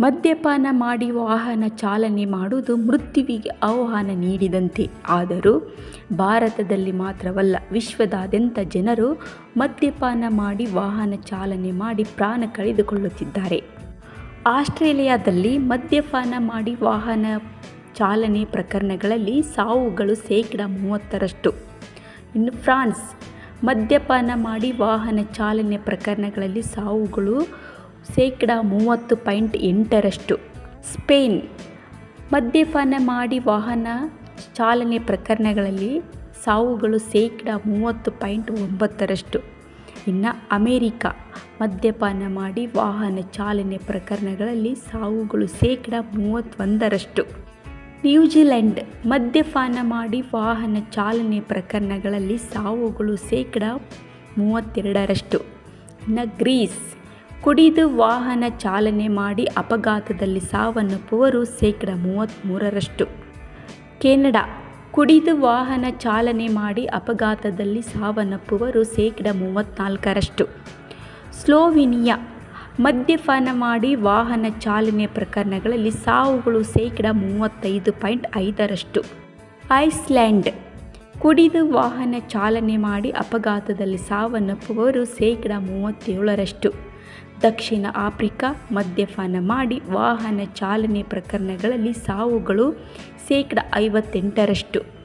ಮದ್ಯಪಾನ ಮಾಡಿ ವಾಹನ ಚಾಲನೆ ಮಾಡುವುದು ಮೃತ್ಯುವಿಗೆ ಆಹ್ವಾನ ನೀಡಿದಂತೆ. ಆದರೂ ಭಾರತದಲ್ಲಿ ಮಾತ್ರವಲ್ಲ, ವಿಶ್ವದಾದ್ಯಂತ ಜನರು ಮದ್ಯಪಾನ ಮಾಡಿ ವಾಹನ ಚಾಲನೆ ಮಾಡಿ ಪ್ರಾಣ ಕಳೆದುಕೊಳ್ಳುತ್ತಿದ್ದಾರೆ. ಆಸ್ಟ್ರೇಲಿಯಾದಲ್ಲಿ ಮದ್ಯಪಾನ ಮಾಡಿ ವಾಹನ ಚಾಲನೆ ಪ್ರಕರಣಗಳಲ್ಲಿ ಸಾವುಗಳು ಶೇಕಡ ಮೂವತ್ತರಷ್ಟು. ಇನ್ನು ಫ್ರಾನ್ಸ್, ಮದ್ಯಪಾನ ಮಾಡಿ ವಾಹನ ಚಾಲನೆ ಪ್ರಕರಣಗಳಲ್ಲಿ ಸಾವುಗಳು ಶೇಕಡ ಮೂವತ್ತು ಪಾಯಿಂಟ್ ಎಂಟರಷ್ಟು. ಸ್ಪೇನ್ ಮದ್ಯಪಾನ ಮಾಡಿ ವಾಹನ ಚಾಲನೆ ಪ್ರಕರಣಗಳಲ್ಲಿ ಸಾವುಗಳು ಶೇಕಡ ಮೂವತ್ತು ಪಾಯಿಂಟ್ ಒಂಬತ್ತರಷ್ಟು. ಇನ್ನು ಅಮೇರಿಕ ಮದ್ಯಪಾನ ಮಾಡಿ ವಾಹನ ಚಾಲನೆ ಪ್ರಕರಣಗಳಲ್ಲಿ ಸಾವುಗಳು ಶೇಕಡ ಮೂವತ್ತೊಂದರಷ್ಟು. ನ್ಯೂಜಿಲೆಂಡ್ ಮದ್ಯಪಾನ ಮಾಡಿ ವಾಹನ ಚಾಲನೆ ಪ್ರಕರಣಗಳಲ್ಲಿ ಸಾವುಗಳು ಶೇಕಡ ಮೂವತ್ತೆರಡರಷ್ಟು. ಇನ್ನು ಗ್ರೀಸ್ ಕುಡಿದು ವಾಹನ ಚಾಲನೆ ಮಾಡಿ ಅಪಘಾತದಲ್ಲಿ ಸಾವನ್ನಪ್ಪುವರು ಶೇಕಡ ಮೂವತ್ತ್ಮೂರರಷ್ಟು ಕೆನಡಾ, ಕುಡಿದು ವಾಹನ ಚಾಲನೆ ಮಾಡಿ ಅಪಘಾತದಲ್ಲಿ ಸಾವನ್ನಪ್ಪುವರು ಶೇಕಡ ಮೂವತ್ತ್ನಾಲ್ಕರಷ್ಟು ಸ್ಲೋವಿನಿಯಾ, ಮದ್ಯಪಾನ ಮಾಡಿ ವಾಹನ ಚಾಲನೆ ಪ್ರಕರಣಗಳಲ್ಲಿ ಸಾವುಗಳು ಶೇಕಡ ಮೂವತ್ತೈದು ಪಾಯಿಂಟ್ ಐದರಷ್ಟು. ಐಸ್ಲ್ಯಾಂಡ್ ಕುಡಿದು ವಾಹನ ಚಾಲನೆ ಮಾಡಿ ಅಪಘಾತದಲ್ಲಿ ಸಾವನ್ನಪ್ಪುವವರು ಶೇಕಡ ಮೂವತ್ತೇಳರಷ್ಟು. ದಕ್ಷಿಣ ಆಫ್ರಿಕಾ ಮದ್ಯಪಾನ ಮಾಡಿ ವಾಹನ ಚಾಲನೆ ಪ್ರಕರಣಗಳಲ್ಲಿ ಸಾವುಗಳು ಶೇಕಡ ಐವತ್ತೆಂಟರಷ್ಟು.